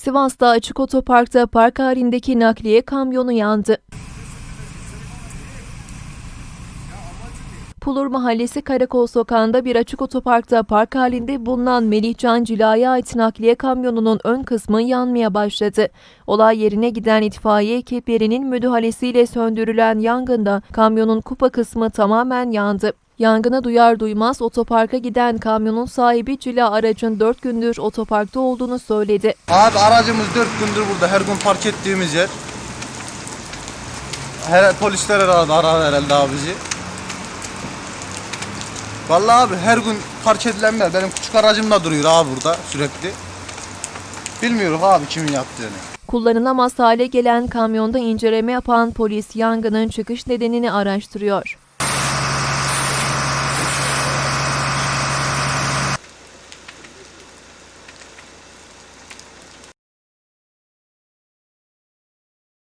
Sivas'ta açık otoparkta park halindeki nakliye kamyonu yandı. Pulur Mahallesi Karakol Sokağı'nda bir açık otoparkta park halinde bulunan Melihcan Cila'ya ait nakliye kamyonunun ön kısmı yanmaya başladı. Olay yerine giden itfaiye ekiplerinin müdahalesiyle söndürülen yangında kamyonun kupa kısmı tamamen yandı. Yangını duyar duymaz otoparka giden kamyonun sahibi Cila aracın 4 gündür otoparkta olduğunu söyledi. Abi aracımız 4 gündür burada her gün park ettiğimiz yer. Her, polisler aradı, aradı herhalde abi bizi. Vallahi abi her gün park edilen yer. Benim küçük aracım da duruyor abi burada sürekli. Bilmiyorum abi kimin yaptığını. Kullanılamaz hale gelen kamyonda inceleme yapan polis yangının çıkış nedenini araştırıyor.